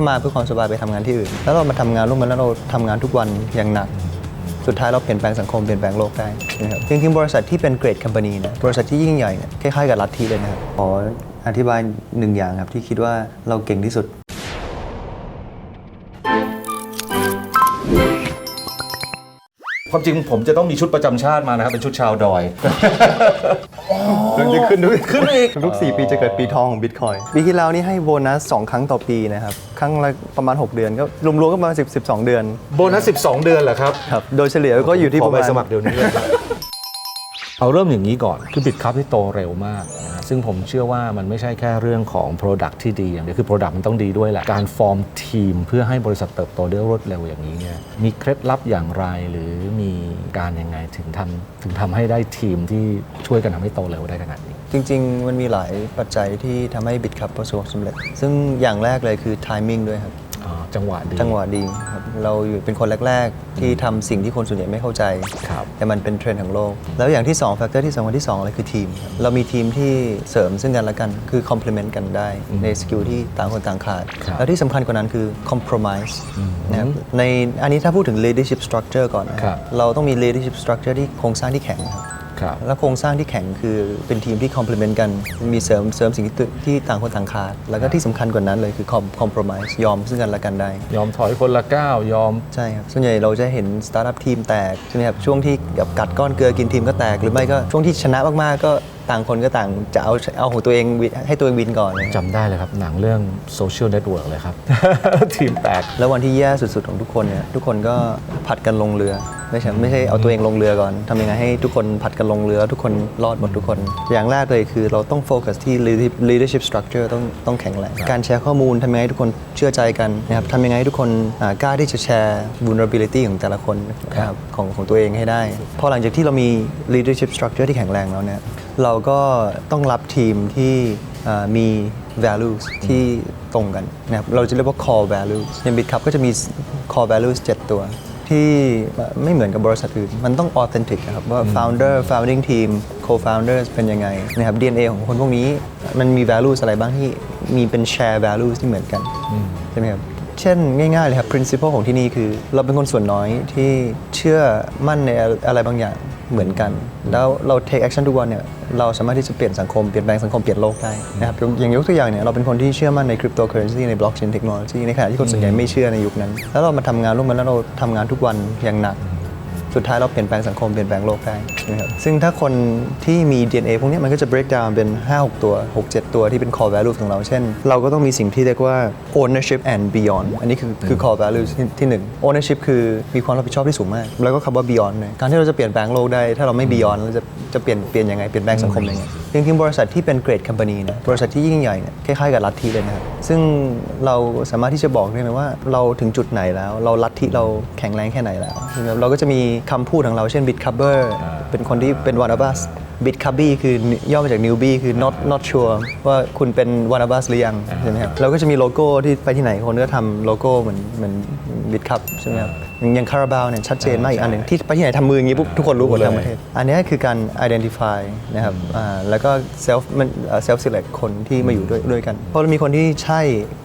ถ้ามาเพื่อความสบายไปทำงานที่อื่น แล้วเรามาทำงานร่วมกันแล้วเราทำงานทุกวันอย่างหนัก สุดท้ายเราเปลี่ยนแปลงสังคมเปลี่ยนแปลงโลกได้นะครับจริงๆบริษัทที่เป็นเกรด c o m p a n y นะบริษัทที่ยิ่งใหญ่เนี่ยคล้ายๆกับลัทธิเลยนะครับขออธิบายหนึ่งอย่างครับที่คิดว่าเราเก่งที่สุดความจริงผมจะต้องมีชุดประจำชาติมานะครับ เป็นชุดชาวดอย จะขึ้นทุกขึ้นอีกทุก 4 ปีจะเกิดปีทองของบิตคอยปีที่แล้วนี่ให้โบนัส 2 ครั้งต่อปีนะครับ ครั้งละประมาณ 6 เดือนก็รวมๆก็ประมาณ10 12 เดือน โบนัส 12 เดือนเหรอครับ ครับ โดยเฉลี่ยก็อยู่ที่ขปอระไปมาณสมัครเดี๋ยวนี้เลย เอาเริ่มอย่างนี้ก่อนคือบิตคัพที่โตเร็วมากนะซึ่งผมเชื่อว่ามันไม่ใช่แค่เรื่องของ Product ที่ดีอย่างเดียวคือ Product มันต้องดีด้วยแหละ การฟอร์มทีมเพื่อให้บริษัทเติบโตได้รวดเร็วอย่างนี้เนี่ยมีเคล็ดลับอย่างไรหรือมีการยังไงถึงทำถึงทำให้ได้ทีมที่ช่วยกันทำให้โตเร็วได้ขนาดนี้ จริง ๆ มันมีหลายปัจจัยที่ทำให้บิตครับประสบความสำเร็จ ซึ่งอย่างแรกเลยคือ timing ด้วยครับ จังหวะดี จังหวะดีครับเราอยู่เป็นคนแรก ๆ ที่ทำสิ่งที่คนส่วนใหญ่ไม่เข้าใจ ครับ แต่มันเป็นเทรนด์ของโลก แล้วอย่างที่2แฟกเตอร์ที่สำคัญที่2เลยคือทีมครับเรามีทีมที่เสริมซึ่งกันและกัน คือ complement กันได้ในสกิลที่ต่างคนต่างขาด ครับแล้วที่สำคัญกว่านั้นคือ compromise นะครับในอันนี้ถ้าพูดถึง leadership structure ก่อนนะคครัรับบเราต้องมี leadership structure ที่โครงสร้างที่แข็งครับ ครับ แล้วโครงสร้างที่แข็งคือเป็นทีมที่ complement กันมีเสริมเสริมสิ่งที่ตึที่ต่างคนต่างขาด แล้วก็ที่สำคัญกว่านั้นเลยคือ com- compromise ยอมซึ่งกันและกันได้ ยอมถอยคนละก้าวยอม ใช่ครับ ส่วนใหญ่เราจะเห็นสตาร์ทอัพทีมแตกใช่ไหมครับช่วงที่แบบกัดก้อนเกลือกินทีมก็แตก หรือไม่ก็ช่วงที่ชนะมากๆก็ ต่างคนก็ต่างจะเอาเอาของตัวเองวิให้ตัวเองวินก่อนเลยจำได้เลยครับ หนังเรื่อง Social Network เลยครับ ทีมแตกแล้ววันที่แย่สุดๆของทุกคนเนี่ยทุกคนก็ผัดกันลงเรือไม่ใช่ไม่ใช่เอาตัวเองลงเรือก่อนทำยังไงให้ทุกคนผัดกันลงเรือ ทุกคนรอดหมดทุกคน อย่างแรกเลยคือเราต้องโฟกัสที่ leadership- leadership structure ต้องต้องแข็งแรงการแชร์ข้อมูลทำยังไงให้ทุกคนเชื่อใจกันนะครับทำยังไงให้ทุกคนอ่ากล้าที่จะแชร์ vulnerability ของแต่ละคนนะครับของของตัวเองให้ได้ พอหลังจากที่เรามี leadership structure ที่แข็งแรงแล้วเนี่ย เราก็ต้องรับทีมที่อ่ามี values ที่ตรงกันนะครับเราจะเรียกว่า core values อย่าง BitCup ก็จะมี core values 7 ตัว ที่ไม่เหมือนกับบริษัทอื่น มันต้อง authentic อะครับว่า founder founding team co-founders เป็นยังไงนะครับ DNA ของคนพวกนี้มันมี values อะไรบ้างที่มีเป็น share values ที่เหมือนกันใช่ไหมครับ เช่นง่ายๆเลยครับ principle ของที่นี่คือ เราเป็นคนส่วนน้อยที่เชื่อมั่นในอะไรบางอย่างเหมือนกัน แล้วเรา take action ทุกวันเนี่ยเราสามารถที่จะเปลี่ยนสังคมเปลี่ยนแปลงสังคมเปลี่ยนโลกได้นะครับอย่างยกตัวอย่างเนี่ยเราเป็นคนที่เชื่อมั่นในคริปโตเคอเรนซีในบล็อกเชนเทคโนโลยีในขณะที่คนส่วนใหญ่ไม่เชื่อในยุคนั้น แล้วเรามาทำงานร่วมกันแล้วเราทำงานทุกวันอย่างหนัก สุดท้ายเราเปลี่ยนแปลงสังคมเปลี่ยนแปลงโลกได้นะครับซึ่งถ้าคนที่มี DNA พวกนี้มันก็จะ break down เป็น 5-6 ตัว 6-7 ตัวที่เป็น core value ของเรา เช่น เราก็ต้องมีสิ่งที่เรียกว่า ownership and beyond อันนี้คือคือ core value ที่ที่หนึ่ง ownership คือมีความรับผิดชอบที่สูงมาก แล้วก็คำว่า beyond เนี่ยการที่เราจะเปลี่ยนแปลงโลกได้ ถ้าเราไม่ beyond เราจะจะเปลี่ยนเปลี่ยนยังไงเปลี่ยนแปลงสังคมยังไง จริงๆ บริษัทที่เป็น great company เนี่ยบริษัทที่ยิ่งใหญ่เนี่ยคล้ายๆกับลัทธิเลยนะครับซึ่งเราสามารถที่จะบอกได้ไหมว่า เราถึงจุดไหนแล้ว เราลัทธิเราแข็งแรงแค่ไหนแล้วนะครับเราก็จะมีคำพูดของเราเช่น Bitcover เป็นคนที่เป็น one of us Bitcubby คือย่อมาจาก newbie คือ not not sure ว่าคุณเป็น one of us หรือยังใช่ไหมครับเราก็จะมีโลโก้ที่ไปที่ไหนคนก็ทำโลโก้เหมือนเหมือน Bitcup ใช่ไหมครับอย่างอย่างคาราบาวเนี่ยชัดเจนมากอีกอันหนึ่งที่ไปที่ไหนทำมืออย่างนี้ปุ๊บทุกคนรู้หมดทั้งประเทศอันนี้คือการ identify นะครับอ่าแล้วก็ self มัน self select คนที่มาอยู่ด้วยด้วยกัน เพราะเรามีคนที่ใช่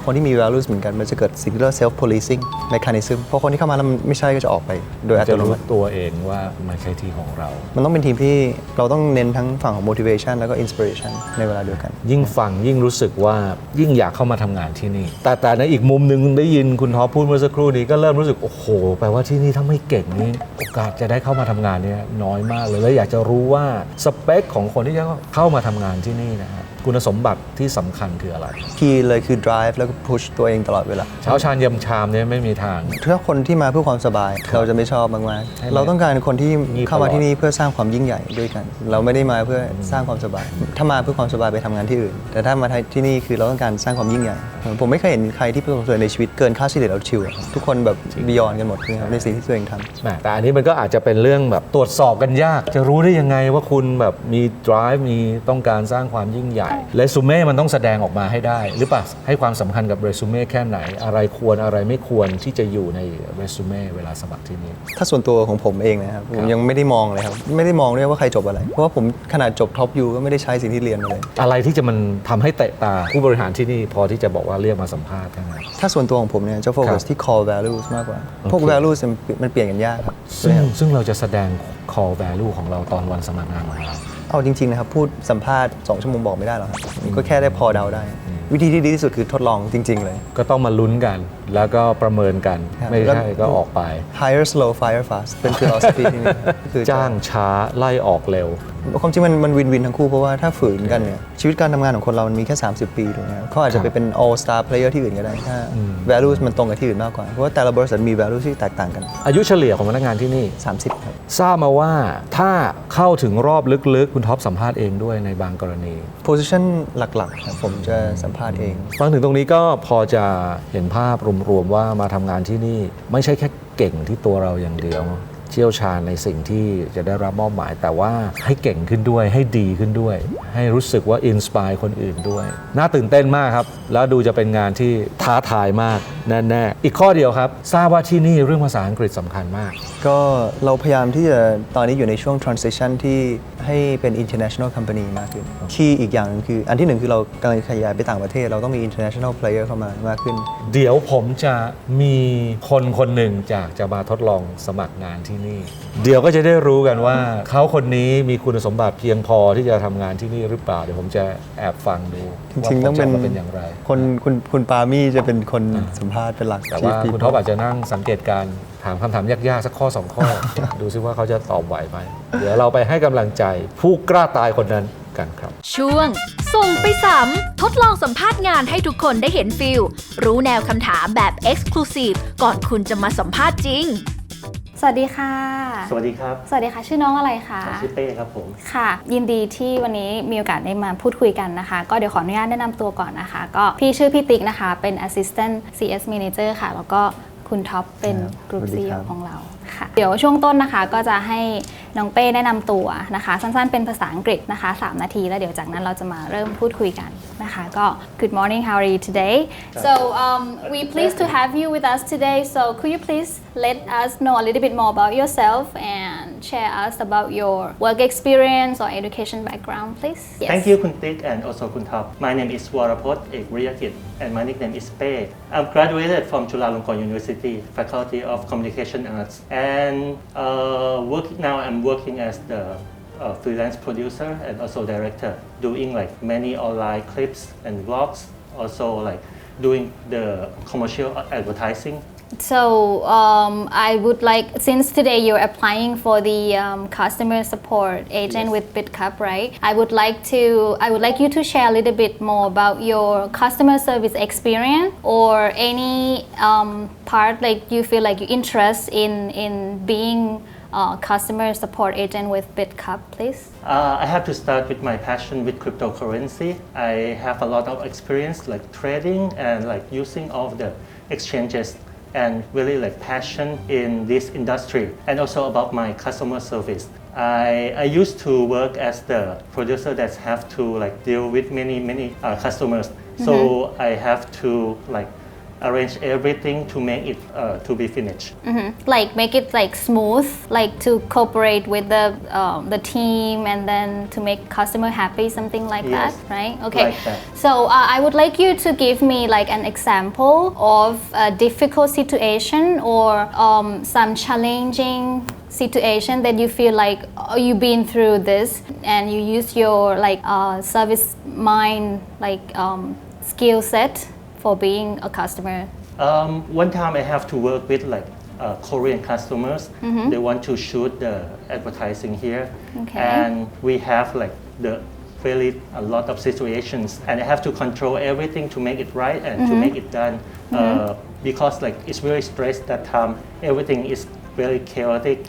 คนที่มี values เหมือนกันมันจะเกิดสิ่งที่เรียกว่า self policing mechanism เพราะคนที่เข้ามาแล้วมันไม่ใช่ก็จะออกไป โดยอัตจะโนรู้มัติตัวเองว่ามันใช่ที่ของเรา มันต้องเป็นทีมที่เราต้องเน้นทั้งฝั่งของ motivation แล้วก็ inspiration ในเวลาเดียวกัน ยิ่งฟังยิ่งรู้สึกว่ายิ่งอยากเข้ามาทำงานที่นี่ แต่แต่ในอีกมุมหนึ่งได้ยินคุณท็อปพูดเมื่อสักครู่นี้ก็เริ่มรู้สึก โอ้โห แปลว่าที่นี่ถ้าไม่เก่งนี่โอกาสจะได้เข้ามาทำงานเนี่ยน้อยมากเลย แล้วอยากจะรู้ว่าสเปคของคนที่จะเข้ามาทำงานที่นี่นะฮะ คุณสมบัติที่สำคัญคืออะไร คีย์เลยคือ drive แล้วก็ push ตัวเองตลอดเวลา เช้าชานเยำชามเนี่ยไม่มีทาง ถ้าคนที่มาเพื่อความสบาย เราจะไม่ชอบมากใช่ไหมๆเราต้องการคนที่งีบเข้ามาตลอด ที่นี่เพื่อสร้างความยิ่งใหญ่ด้วยกัน เราไม่ได้มาเพื่อสร้างความสบาย ถ้ามาเพื่อความสบายไปทำงานที่อื่น แต่ถ้ามาที่นี่คือเราต้องการสร้างความยิ่งใหญ่ ผมไม่เคยเห็นใครที่ประสบความสำเร็จในชีวิตเกินค่าเฉลี่ยแล้วชิวอะทุกคนแบบบียอนกันหมดนะครับในสิ่งที่ตัวเองทำ แหมแต่อันนี้มันก็อาจจะเป็นเรื่องแบบตรวจสอบกันยาก จะรู้ได้ยังไงว่าคุณแบบมี drive มีต้องการสร้างความยิ่งใหญ่เรซูเม่มันต้องแสดงออกมาให้ได้ หรือเปล่าให้ความสำคัญกับเรซูเม่แค่ไหน อะไรควรอะไรไม่ควรที่จะอยู่ในเรซูเม่เวลาสมัครที่นี่ ถ้าส่วนตัวของผมเองนะครับผมยังไม่ได้มองเลยครับ ไม่ได้มองด้วยว่าใครจบอะไร เพราะว่าผมขนาดจบท็อปยูก็ไม่ได้ใช้สิ่งที่เรียนมาเลย อะไรที่จะมันทำให้เตะตาผู้บริหารที่นี่พอที่จะบอกว่าเรียกมาสัมภาษณ์ได้ไหม ถ้าส่วนตัวของผมเนี่ยจะโฟกัสครับที่ core values มากกว่า พวกโอเค values มันมันเปลี่ยนกันยากครับ ซึ่งซึ่งเราจะแสดง core value ของเราตอนวันสมัครงานของเรา เอาจริงๆนะครับพูดสัมภาษณ์2ชั่วโมงบอกไม่ได้หรอกครับก็แค่ได้พอเดาได้ วิธีที่ดีที่สุดคือทดลองจริง ๆ เลย ก็ต้องมาลุ้นกันแล้วก็ประเมินกัน ครับไม่แล้วใช่ก็ออกไป hire slow fire fast เป็น philosophy ที่นี่คือจ้างช้าไล่ออกเร็ว ความจริงมันมันวินวินทั้งคู่เพราะว่าถ้าฝืนกันเนี่ยชีวิตการทำงานของคนเรามันมีแค่ 30 ปีถูกไหมครับเขาอาจจะไปเป็น all star player ที่อื่นก็ได้ถ้า values มันตรงกับที่อื่นมากกว่า เพราะว่าแต่ละบริษัทมี values ที่แตกต่างกัน อายุเฉลี่ยของพนักงานที่นี่ 30 ครับ ทราบมาว่าถ้าเข้าถึงรอบลึกๆ คุณท็อปสัมภาษณ์เองด้วยในบางกรณี position หลักๆครับผมจะสัมภาษณ์เอง ฟังถึงตรงนี้ก็พอจะเห็นภาพรวมๆว่ามาทำงานที่นี่ไม่ใช่แค่เก่งที่ตัวเราอย่างเดียว เชี่ยวชาญในสิ่งที่จะได้รับมอบหมาย แต่ว่าให้เก่งขึ้นด้วยให้ดีขึ้นด้วย ให้รู้สึกว่าอินสปายคนอื่นด้วย น่าตื่นเต้นมากครับ แล้วดูจะเป็นงานที่ท้าทายมากแน่ๆอีกข้อเดียวครับ ทราบว่าที่นี่เรื่องภาษาอังกฤษสำคัญมาก ก็เราพยายามที่จะตอนนี้อยู่ในช่วง transition ที่ ให้เป็น international company มากขึ้นคีย์อีกอย่างหนึ่งคือ อันที่หนึ่งคือเรากำลังขยายไปต่างประเทศ เราต้องมี international player เข้ามามากขึ้น เดี๋ยวผมจะมีคนคนหนึ่งจากจะมาทดลองสมัครงานที่นี่ เดี๋ยวก็จะได้รู้กันว่า เขาคนนี้มีคุณสมบัติเพียงพอที่จะทำงานที่นี่หรือเปล่า เดี๋ยวผมจะแอบฟังดูจริงๆต้องเป็นว่าผลจะมาเป็นอย่างไร คนคุณคุณปามี่จะเป็นคนสัมภาษณ์เป็นหลักแต่ว่า Chief คุณ People ท็อปอาจจะนั่งสังเกตการณ์ ถามคำถามยากๆ สักข้อสองข้อ ดูซิว่าเขาจะตอบไหวไหม เดี๋ยวเราไปให้กำลังใจผู้กล้าตายคนนั้นกันครับ ช่วง ส่งไปสำทดลองสัมภาษณ์งานให้ทุกคนได้เห็นฟิลรู้แนวคำถามแบบ Exclusive ก่อนคุณจะมาสัมภาษณ์จริง สวัสดีค่ะ สวัสดีครับสวัสดีค่ะ ชื่อน้องอะไรคะชื่อเป้ครับผม ค่ะ ยินดีที่วันนี้มีโอกาสได้มาพูดคุยกันนะคะ ก็เดี๋ยวขออนุญาตแนะนำตัวก่อนนะคะ ก็พี่ชื่อพี่ติ๊กนะคะ เป็น Assistant CS Manager ค่ะ แล้วก็ คุณท็อปเป็นครับ Group สวัสดี CEO ครับของเราค่ะเดี๋ยวช่วงต้นนะคะก็จะให้น้องเป้แนะนำตัวนะคะ สั้นๆเป็นภาษาอังกฤษนะคะ 3 นาที แล้วเดี๋ยวจากนั้นเราจะมาเริ่มพูดคุยกันนะคะ ก็ Good morning how are you today so um, we pleased to have you with us today so could you please let us know a little bit more about yourself and share us about your work experience or education background, please. Yes. Thank you, Kuntik and also Kuntop. My name is Warapot Ekriakit and my nickname is Pei. I'm graduated from Chulalongkorn University, Faculty of Communication Arts, and uh, work, now I'm working as the uh, freelance producer and also director, doing like many online clips and vlogs, also like doing the commercial advertising so um, I would like, since today you're applying for the um, customer support agent Yes. with BitCup, right? I would like to, I would like you to share a little bit more about your customer service experience or any um, part like you feel like you interest in in being a customer support agent with BitCup, please. Uh, I have to start with my passion with cryptocurrency. I have a lot of experience like trading and like using all of the exchanges and really like passion in this industry and also about my customer service. I, I used to work as the producer that have to like deal with many many uh, customers. So I have to like arrange everything to make it uh, to be finished. Mhm. Like make it like smooth, like to cooperate with the um, the team and then to make customer happy, something like Yes, that, right? Okay. like that. So uh, I would like you to give me like an example of a difficult situation or um, some challenging situation that you feel like oh, you've been through this and you use your like uh, service mind like um, skill set for being a customer Um, one time I have to work with like uh, Korean customers. They want to shoot the advertising here, Okay. and we have like the really a lot of situations, and I have to control everything to make it right and to make it done. Uh, because like it's very stressed that time. Everything is very chaotic,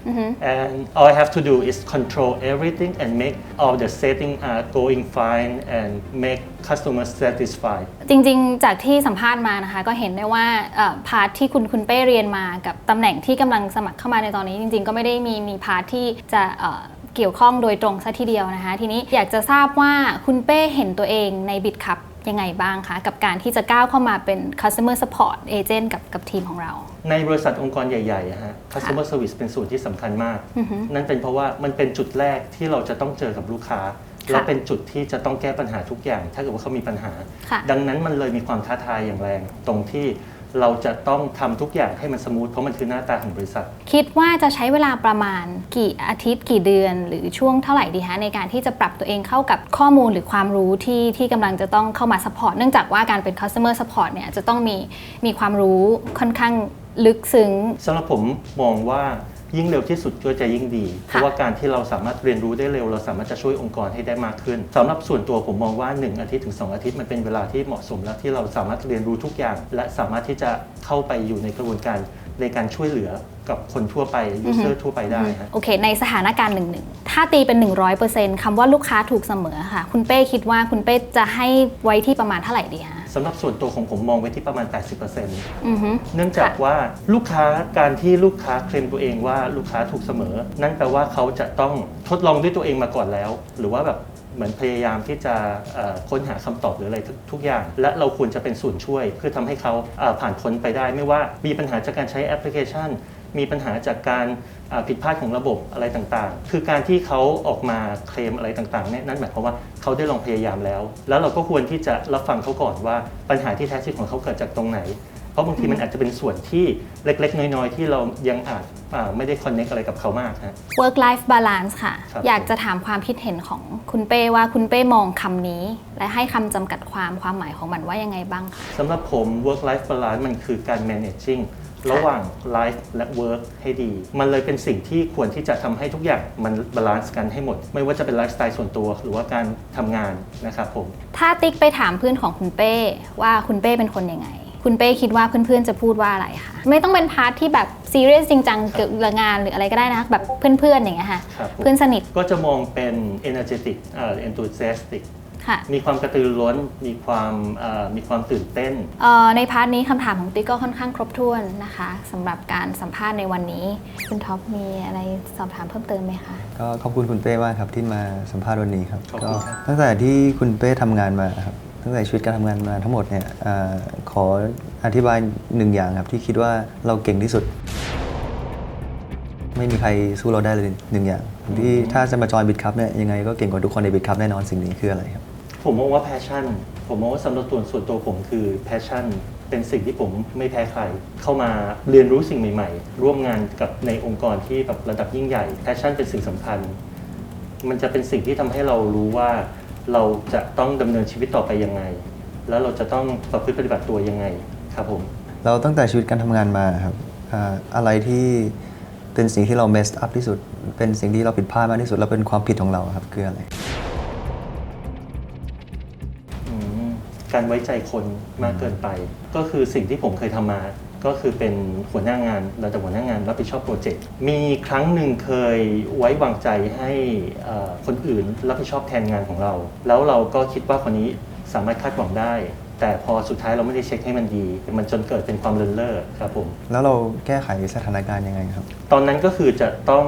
and all I have to do is control everything and make all the setting are going fine and make customers satisfied. จริงๆ จากที่สัมภาษณ์มานะคะ ก็เห็นได้ว่าเอ่อพาร์ทที่คุณคุณเป้เรียนมากับตำแหน่งที่กำลังสมัครเข้ามาในตอนนี้ จริง ๆ ก็ไม่ได้มีมีพาร์ทที่จะเอ่อเกี่ยวข้องโดยตรงซะทีเดียวนะคะ ทีนี้อยากจะทราบว่าคุณเป้เห็นตัวเองในบิ t คั p ยังไงบ้างคะ กับการที่จะก้าวเข้ามาเป็น customer support agent กับกับทีมของเรา ในบริษัทองค์กรใหญ่ๆอะฮะ customer service เป็นส่วนที่สำคัญมาก นั่นเป็นเพราะว่ามันเป็นจุดแรกที่เราจะต้องเจอกับลูกค้า และเป็นจุดที่จะต้องแก้ปัญหาทุกอย่าง ถ้าเกิดว่าเขามีปัญหาค่ะดังนั้นมันเลยมีความท้าทายอย่างแรง ตรงที่ เราจะต้องทำทุกอย่างให้มันสมูทเพราะมันคือหน้าตาของบริษัท คิดว่าจะใช้เวลาประมาณกี่อาทิตย์กี่เดือน หรือช่วงเท่าไหร่ดีคะในการที่จะปรับตัวเองเข้ากับข้อมูลหรือความรู้ที่ที่กำลังจะต้องเข้ามา support เนื่องจากว่าการเป็น customer support เนี่ยจะต้องมีมีความรู้ค่อนข้างลึกซึ้ง สำหรับผมมองว่า ยิ่งเร็วที่สุดก็จะยิ่งดี เพราะว่าการที่เราสามารถเรียนรู้ได้เร็ว เราสามารถจะช่วยองค์กรให้ได้มากขึ้นสำหรับส่วนตัวผมมองว่า 1 อาทิตย์ถึง 2 อาทิตย์มันเป็นเวลาที่เหมาะสมแล้วที่เราสามารถเรียนรู้ทุกอย่าง และสามารถที่จะเข้าไปอยู่ในกระบวนการในการช่วยเหลือกับคนทั่วไปยูเซอร์ทั่วไปได้ฮะโอเค ในสถานการณ์หนึ่งหนึ่งถ้าตีเป็น 100%คำว่าลูกค้าถูกเสมอค่ะ คุณเป้คิดว่าคุณเป้จะให้ไว้ที่ประมาณเท่าไหร่ดีคะ สำหรับส่วนตัวของผมมองไว้ที่ประมาณ 80%อือฮึเนื่องจากว่าลูกค้าการที่ลูกค้าเคลมตัวเองว่าลูกค้าถูกเสมอ นั่นแปลว่าเขาจะต้องทดลองด้วยตัวเองมาก่อนแล้ว หรือว่าแบบเหมือนพยายามที่จะเอ่อค้นหาคำตอบหรืออะไรทุกทุกอย่าง และเราควรจะเป็นส่วนช่วย เพื่อทำให้เขาเอ่อผ่านพ้นไปได้ ไม่ว่ามีปัญหาจากการใช้แอปพลิเคชัน มีปัญหาจากการอ่าผิดพลาดของระบบอะไรต่างๆ คือการที่เขาออกมาเคลมอะไรต่างๆเนี่ยนั่นหมายความว่าเขาได้ลองพยายามแล้ว แล้วเราก็ควรที่จะรับฟังเขาก่อนว่าปัญหาที่แท้จริงของเขาเกิดจากตรงไหน เพราะบางทีมันอาจจะเป็นส่วนที่เล็กๆ น้อยๆ ที่เรายังอาจอ่าไม่ได้คอนเน็กอะไรกับเขามากฮะ work life balance ค่ะครับอยากจะถามความคิดเห็นของคุณเป้ว่าคุณเป้มองคำนี้ และให้คำจำกัดความความหมายของมันว่ายังไงบ้างคะสำหรับผม work life balance มันคือการ managing ระหว่าง life และ work ให้ดี มันเลยเป็นสิ่งที่ควรที่จะทำให้ทุกอย่างมันบาลานซ์กันให้หมด ไม่ว่าจะเป็นไลฟ์สไตล์ส่วนตัวหรือว่าการทำงานนะครับผม ถ้าติ๊กไปถามเพื่อนของคุณเป้ว่าคุณเป้เป็นคนยังไง คุณเป้คิดว่าเพื่อนๆจะพูดว่าอะไรคะไม่ต้องเป็นพาร์ทที่แบบซีเรียสจริงจังเกี่ยวกับงานหรืออะไรก็ได้นะ แบบเพื่อนๆอย่างเงี้ยค่ะครับผมเพื่อนสนิทก็จะมองเป็น energetic เอ่อ enthusiastic ค่ะ มีความกระตือรือร้นมีความเอ่อมีความตื่นเต้น เอ่อในพาร์ทนี้คำถามของติ๊กก็ค่อนข้างครบถ้วนนะคะสำหรับการสัมภาษณ์ในวันนี้ คุณท็อปมีอะไรสอบถามเพิ่มเติมไหมคะ ก็ขอบคุณคุณเป้มากครับที่มาสัมภาษณ์วันนี้ครับขอบก็คุณครับ ตั้งแต่ที่คุณเป้ทำงานมาครับตั้งแต่ชีวิตการทำงานมาทั้งหมดเนี่ยอาขออธิบายหนึ่งอย่างครับที่คิดว่าเราเก่งที่สุด ไม่มีใครสู้เราได้เลยหนึ่งอย่างที่ถ้าจะมาจอยบิดคัพเนี่ยยังไงก็เก่งกว่าทุกคนในบิดคัพแน่นอนสิ่งนี้คืออะไรครับ ผมมองว่า passion ผมมองว่าสำหรับตัวส่วนตัวผมคือ passion เป็นสิ่งที่ผมไม่แพ้ใคร เข้ามาเรียนรู้สิ่งใหม่ ๆ ร่วมงานกับในองค์กรที่แบบระดับยิ่งใหญ่ passion เป็นสิ่งสำคัญ มันจะเป็นสิ่งที่ทำให้เรารู้ว่าเราจะต้องดำเนินชีวิตต่อไปยังไง แล้วเราจะต้องประพฤติปฏิบัติตัวยังไงครับผมเราตั้งแต่ชีวิตการทำงานมาครับอะไรที่เป็นสิ่งที่เรา messed up ที่สุด เป็นสิ่งที่เราผิดพลาดมากที่สุด แล้วเป็นความผิดของเราครับคืออะไร การไว้ใจคนมากเกินไป ก็คือสิ่งที่ผมเคยทำมา ก็คือเป็นหัวหน้างานระดับหัวหน้างานรับผิดชอบโปรเจกต์มีครั้งหนึ่งเคยไว้วางใจให้เอ่อคนอื่นรับผิดชอบแทนงานของเรา แล้วเราก็คิดว่าคนนี้สามารถคาดหวังได้ แต่พอสุดท้ายเราไม่ได้เช็คให้มันดี มันจนเกิดเป็นความเลินเล่อครับผมแล้วเราแก้ไขสถานการณ์ยังไงครับ ตอนนั้นก็คือจะต้อง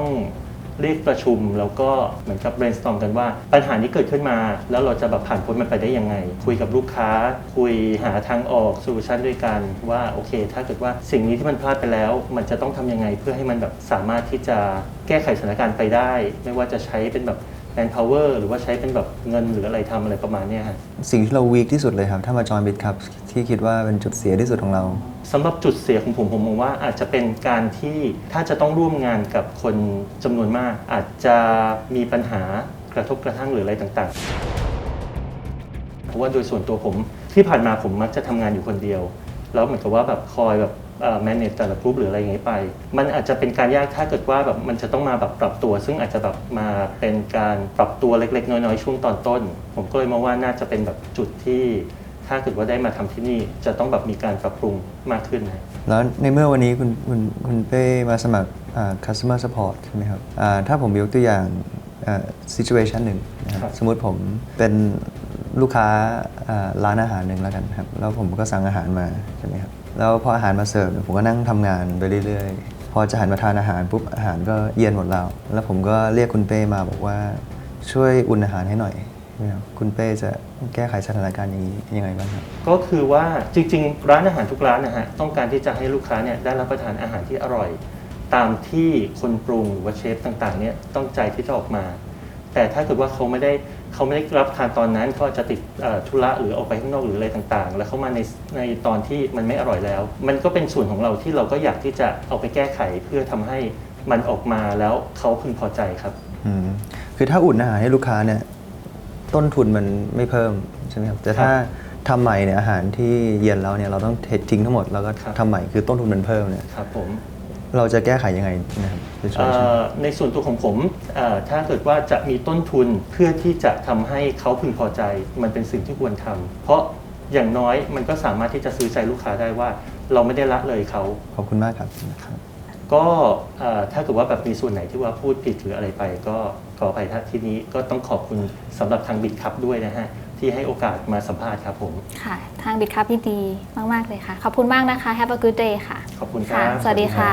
เรียกประชุมแล้วก็เหมือนกับ brainstorm กันว่า ปัญหานี้เกิดขึ้นมา แล้วเราจะแบบผ่านพ้นมันไปได้ยังไง คุยกับลูกค้า คุยหาทางออกโซลูชันด้วยกันว่าโอเค ถ้าเกิดว่าสิ่งนี้ที่มันพลาดไปแล้ว มันจะต้องทำยังไงเพื่อให้มันแบบสามารถที่จะแก้ไขสถานการณ์ไปได้ ไม่ว่าจะใช้เป็นแบบ manpower หรือว่าใช้เป็นแบบเงินหรืออะไรทำอะไรประมาณเนี้ยฮะสิ่งที่เรา weak ที่สุดเลยครับ ถ้ามาจอยบิดคัพที่คิดว่าเป็นจุดเสียที่สุดของเราสำหรับจุดเสียของผมผมมองว่าอาจจะเป็นการที่ถ้าจะต้องร่วมงานกับคนจำนวนมาก อาจจะมีปัญหากระทบกระทั่งหรืออะไรต่างๆ เพราะว่าโดยส่วนตัวผมที่ผ่านมาผมมักจะทำงานอยู่คนเดียว แล้วเหมือนกับว่าแบบคอยแบบ แมネจแต่ละกรุ๊ปหรืออะไรอย่างนี้ไป มันอาจจะเป็นการยากถ้าเกิดว่าแบบมันจะต้องมาแบบปรับตัว ซึ่งอาจจะแบบมาเป็นการปรับตัวเล็กๆ น้อยๆ ช่วงตอนต้น ผมก็เลยมองว่าน่าจะเป็นแบบจุดที่ ถ้าเกิดว่าได้มาทำที่นี่จะต้องแบบมีการปรับปรุงมากขึ้นนะแล้วในเมื่อวันนี้คุณคุณคุณเป้มาสมัครอ่า customer support ใช่ไหมครับอ่าถ้าผมยกตัวอย่างอ่า situation หนึ่งนะครับครับสมมุติผมเป็นลูกค้าอ่าร้านอาหารหนึ่งแล้วกันครับแล้วผมก็สั่งอาหารมาใช่ไหมครับ แล้วพออาหารมาเสิร์ฟผมก็นั่งทำงานไปเรื่อยๆ พอจะหันมาทานอาหารปุ๊บอาหารก็เย็นหมดแล้ว แล้วผมก็เรียกคุณเป้มาบอกว่าช่วยอุ่นอาหารให้หน่อยนะครับคุณเป้จะแก้ไขสถานการณ์อย่างนี้ยังไงบ้างครับก็คือว่าจริง ๆ ร้านอาหารทุกร้านนะฮะต้องการที่จะให้ลูกค้าเนี่ยได้รับประทานอาหารที่อร่อย ตามที่คนปรุงหรือว่าเชฟต่างๆเนี่ยต้องใจที่จะออกมา แต่ถ้าเกิดว่าเขาไม่ได้เขาไม่ได้รับทานตอนนั้นเขาอาจจะติดเอ่อธุระหรือออกไปข้างนอกหรืออะไรต่างๆ แล้วเขามาในในตอนที่มันไม่อร่อยแล้ว มันก็เป็นส่วนของเราที่เราก็อยากที่จะเอาไปแก้ไขเพื่อทำให้มันออกมาแล้วเขาพึงพอใจครับอืมคือถ้าอุ่นอาหารให้ลูกค้าเนี่ยต้นทุนมันไม่เพิ่มใช่ไหมครับแต่ถ้าทำใหม่เนี่ยอาหารที่เย็นแล้วเนี่ยเราต้องเททิ้งทั้งหมดแล้วก็ครับทำใหม่คือต้นทุนมันเพิ่มเนี่ยครับผม เราจะแก้ไขยังไงนะครับเอ่ situation อในส่วนตัวของผมเอ่อถ้าเกิดว่าจะมีต้นทุนเพื่อที่จะทำให้เขาพึงพอใจ มันเป็นสิ่งที่ควรทำเพราะอย่างน้อยมันก็สามารถที่จะซื้อใจลูกค้าได้ว่า เราไม่ได้ละเลยเขา ขอบคุณมากครับก็เอ่อถ้าเกิดว่าแบบมีส่วนไหนที่ว่าพูดผิดหรืออะไรไป ก็ขออภัยท่าที่นี้ก็ต้องขอบคุณสำหรับทางบิดครับด้วยนะฮะ ที่ให้โอกาสมาสัมภาษณ์ครับผม ค่ะ ทางบิดครับยินดีมาก ๆ เลยค่ะ ขอบคุณมากนะคะ Have a good day ค่ะขอบคุณคค่ะรับสวัสดีค่ะ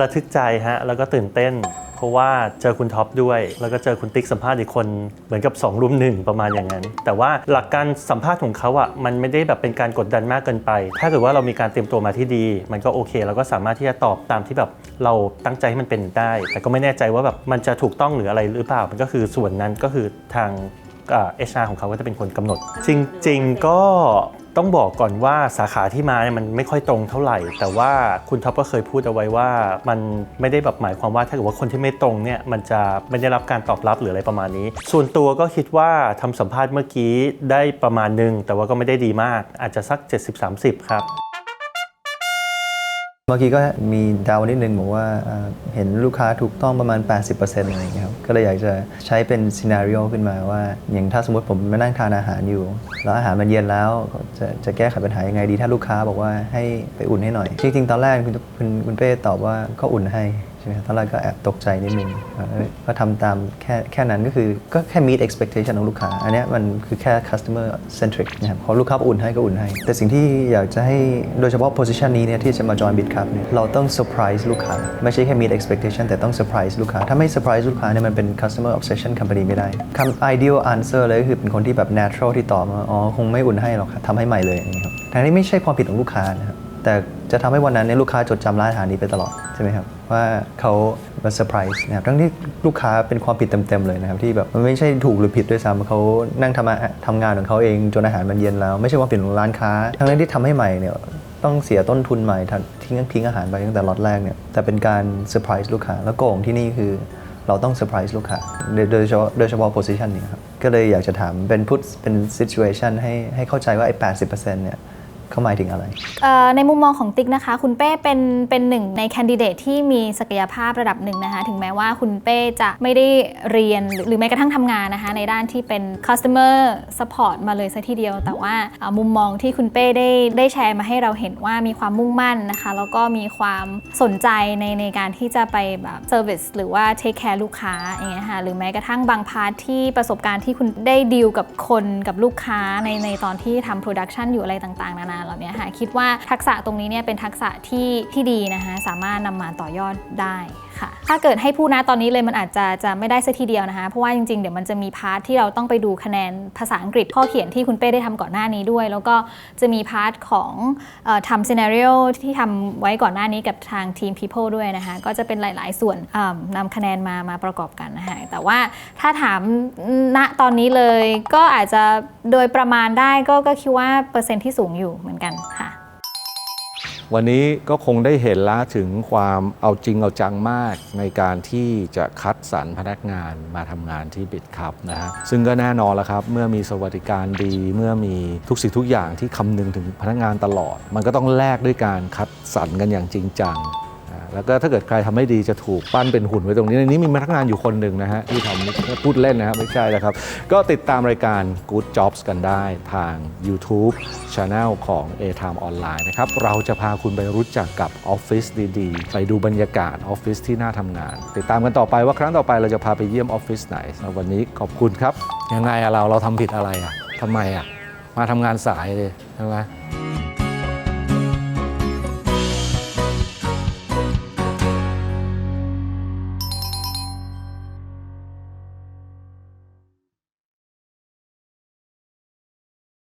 ระทึกใจฮะ แล้วก็ตื่นเต้น เพราะว่าเจอคุณท็อปด้วย แล้วก็เจอคุณติ๊กสัมภาษณ์อีกคน เหมือนกับ2รุ่มหนึ่งประมาณอย่างนั้น แต่ว่าหลักการสัมภาษณ์ของเขาอะ มันไม่ได้แบบเป็นการกดดันมากเกินไป ถ้าเกิดว่าเรามีการเตรียมตัวมาที่ดี มันก็โอเค เราก็สามารถที่จะตอบตามที่แบบเราตั้งใจให้มันเป็นได้ แต่ก็ไม่แน่ใจว่าแบบมันจะถูกต้องหรืออะไรหรือเปล่า มันก็คือส่วนนั้นก็คือทาง เอชอาร์ของเขาก็จะเป็นคนกำหนด จริง ๆ ก็ต้องบอกก่อนว่าสาขาที่มาเนี่ยมันไม่ค่อยตรงเท่าไหร่ แต่ว่าคุณท็อปก็เคยพูดเอาไว้ว่า มันไม่ได้แบบหมายความว่าถ้าเกิดว่าคนที่ไม่ตรงเนี่ยมันจะไม่ได้รับการตอบรับหรืออะไรประมาณนี้ ส่วนตัวก็คิดว่าทำสัมภาษณ์เมื่อกี้ได้ประมาณหนึง แต่ว่าก็ไม่ได้ดีมากอาจจะสัก 70-30 ครับ เมื่อกี้ก็มีเดาวนิดนึงบอกว่าเห็นลูกค้าถูกต้องประมาณ 80%อะไรอย่างเงี้ยครับก็เลยอยากจะใช้เป็นซีนารีโอขึ้นมาว่า อย่างถ้าสมมติผมมานั่งทานอาหารอยู่ แล้วอาหารมันเย็นแล้วจะจะแก้ไขปัญหายังไงดี ถ้าลูกค้าบอกว่าให้ไปอุ่นให้หน่อย จริงๆ ตอนแรกคุณคุณคุณเป้ตอบว่าก็อุ่นให้ ช่ไหมตอนแรกก็แอบตกใจนิดนึงเอ่อก็ทำตามแค่แค่นั้นก็คือก็แค่ meet expectation ของลูกค้า อันนี้มันคือแค่ customer centric นะครับพอลูกค้าอุ่นให้ก็อุ่นให้ แต่สิ่งที่อยากจะให้โดยเฉพาะ position นี้เนี่ยที่จะมา join BitCup เนี่ยเราต้อง surprise ลูกค้า ไม่ใช่แค่ meet expectation แต่ต้อง surprise ลูกค้า ถ้าไม่ surprise ลูกค้าเนี่ยมันเป็น customer obsession company ไม่ได้คำ ideal answer เลยก็คือเป็นคนที่แบบ natural ที่ตอบมาอ๋อคงไม่อุ่นให้หรอกครับทำให้ใหม่เลยอย่างนี้ครับทั้งนี้ไม่ใช่ความผิดของลูกค้านะครับแต่ จะทำให้วันนั้นเนี่ยลูกค้าจดจำร้านอาหารนี้ไปตลอดใช่ไหมครับว่าเขามาเซอร์ไพรส์นะครับทั้งที่ลูกค้าเป็นความผิดเต็มๆเลยนะครับที่แบบมันไม่ใช่ถูกหรือผิดด้วยซ้ำเขานั่งทำทำงานของเขาเองจนอาหารมันเย็นแล้ว ไม่ใช่ความผิดของร้านค้า ทั้งนั้นที่ทำให้ใหม่เนี่ยต้องเสียต้นทุนใหม่ทิ้งทิ้งอาหารไปตั้งแต่ล็อตแรกเนี่ยแต่เป็นการเซอร์ไพรส์ลูกค้าแล้วโกงที่นี่คือเราต้องเซอร์ไพรส์ลูกค้าโดยเฉพาะโดยเฉพาะ position นี้ครับก็เลยอยากจะถามเป็นพุทเป็น situation ให้ให้เข้าใจว่าไอ้80%เนี่ย เขาหมายถึงอะไร เอ่อในมุมมองของติ๊กนะคะ คุณเป้เป็นเป็นหนึ่งในแคนดิเดตที่มีศักยภาพระดับหนึ่งนะคะ ถึงแม้ว่าคุณเป้จะไม่ได้เรียนหรือหรือแม้กระทั่งทำงานนะคะ ในด้านที่เป็น customer support มาเลยซะทีเดียว แต่ว่าเอ่อมุมมองที่คุณเป้ได้ได้แชร์มาให้เราเห็นว่ามีความมุ่งมั่นนะคะ แล้วก็มีความสนใจในในการที่จะไปแบบ service หรือว่า take care ลูกค้าอย่างเงี้ยค่ะหรือแม้กระทั่งบางพาร์ทที่ประสบการณ์ที่คุณได้ดีลกับคนกับลูกค้าในในตอนที่ทำ production อยู่อะไรต่างๆนานาเหล่านี้ค่ะคิดว่าทักษะตรงนี้เนี่ยเป็นทักษะที่ที่ดีนะคะสามารถนำมาต่อยอดได้ค่ะ ถ้าเกิดให้พูดนะตอนนี้เลยมันอาจจะจะไม่ได้สักทีเดียวนะคะ เพราะว่าจริงๆ เดี๋ยวมันจะมีพาร์ทที่เราต้องไปดูคะแนนภาษาอังกฤษข้อเขียนที่คุณเป้ได้ทำก่อนหน้านี้ด้วย แล้วก็จะมีพาร์ทของออทำซีนารีโอที่ทำไว้ก่อนหน้านี้กับทางทีม People ด้วยนะคะ ก็จะเป็นหลาย ๆ ส่วนเอิ่มนำคะแนนมามาประกอบกันนะคะแต่ว่าถ้าถามณตอนนี้เลยก็อาจจะโดยประมาณได้ก็ก็คิดว่าเปอร์เซ็นต์ที่สูงอยู่เหมือนกันค่ะ วันนี้ก็คงได้เห็นละถึงความเอาจริงเอาจังมากในการที่จะคัดสรรพนักงานมาทำงานที่บิดครับนะฮะซึ่งก็แน่นอนแล้วครับ เมื่อมีสวัสดิการดีเมื่อมีทุกสิ่งทุกอย่างที่คำนึงถึงพนักงานตลอด มันก็ต้องแลกด้วยการคัดสรรกันอย่างจริงจัง แล้วก็ถ้าเกิดใครทำไม่ดีจะถูกปั้นเป็นหุ่นไว้ตรงนี้ในนี้มีพนักงานอยู่คนหนึ่งนะฮะที่ทำพูดเล่นนะฮะไม่ใช่นะครับ ก็ติดตามรายการ Good Jobs กันได้ทาง YouTube Channel ของ A Time Online นะครับเราจะพาคุณไปรู้จักกับออฟฟิศดีๆ ไปดูบรรยากาศออฟฟิศที่น่าทำงาน ติดตามกันต่อไปว่าครั้งต่อไปเราจะพาไปเยี่ยมออฟฟิศไหนวันนี้ขอบคุณครับ ยังไงเราเราทำผิดอะไรอะทำไมอะมาทำงานสายเลยใช่ไหม